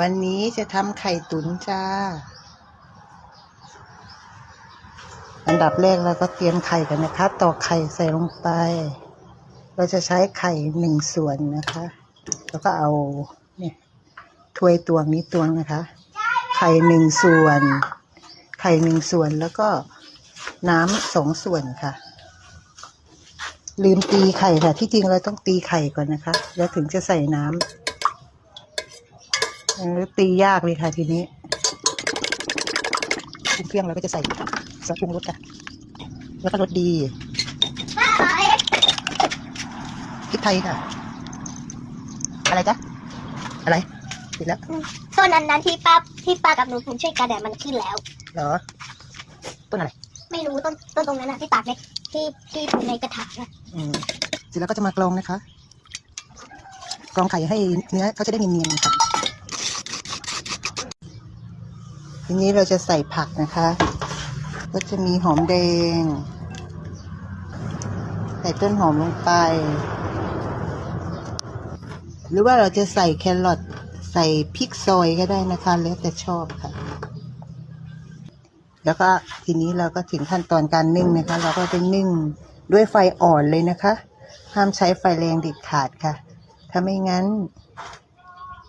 วันนี้จะทำไข่ตุ๋นจ้า อันดับแรกเราก็เตรียมไข่กันนะคะ ตอกไข่ใส่ลงไป เราจะใช้ไข่หนึ่งส่วนนะคะ แล้วก็เอาเนี่ยถ้วยตวงนี้ตวงนะคะ ไข่หนึ่งส่วน ไข่หนึ่งส่วนแล้วก็น้ำสองส่วนค่ะ ลืมตีไข่ค่ะ ที่จริงเราต้องตีไข่ก่อนนะคะ แล้วถึงจะใส่น้ำ ตียากเลยค่ะทีนี้ปรุงเครื่องเราก็จะใส่ซอสปรุงรสค่ะแล้วก็รสดีพริกไทยค่ะ อะไรจ๊ะอะไรติดแล้วต้นนั้นนั้นที่ป้าที่ป้ากับหนูผมช่วยกันแต่มันขึ้นแล้ว เหรอ ต้นอะไร ไม่รู้ต้นต้นตรงนั้นนะที่ตากในที่ที่ปลูกในกระถางอะอืมเสร็จแล้วก็จะมากรองนะคะ กรองไข่ให้เนื้อเขาจะได้เนียนๆค่ะ ทีนี้เราจะใส่ผักนะคะ ก็จะมีหอมแดง ใส่ต้นหอมลงไป หรือว่าเราจะใส่แครอทใส่พริกซอยก็ได้นะคะ แล้วแต่ชอบค่ะ แล้วก็ทีนี้เราก็ถึงขั้นตอนการนึ่งนะคะ เราก็จะนึ่งด้วยไฟอ่อนเลยนะคะ ห้ามใช้ไฟแรงเด็ดขาดค่ะ ถ้าไม่งั้น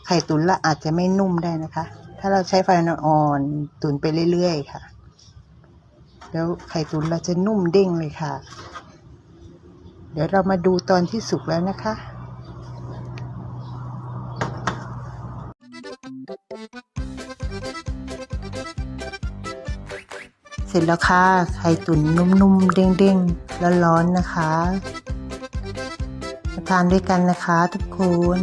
ไข่ตุ๋นละอาจจะไม่นุ่มได้นะคะ ถ้าเราใช้ไฟอ่อนๆตุ๋นไปเรื่อยๆค่ะ แล้วไข่ตุ๋นเราจะนุ่มเด้งเลยค่ะ เดี๋ยวเรามาดูตอนที่สุกแล้วนะคะ เสร็จแล้วค่ะ ไข่ตุ๋นนุ่มๆ เด้งๆ ร้อนๆนะคะ ทานด้วยกันนะคะทุกคน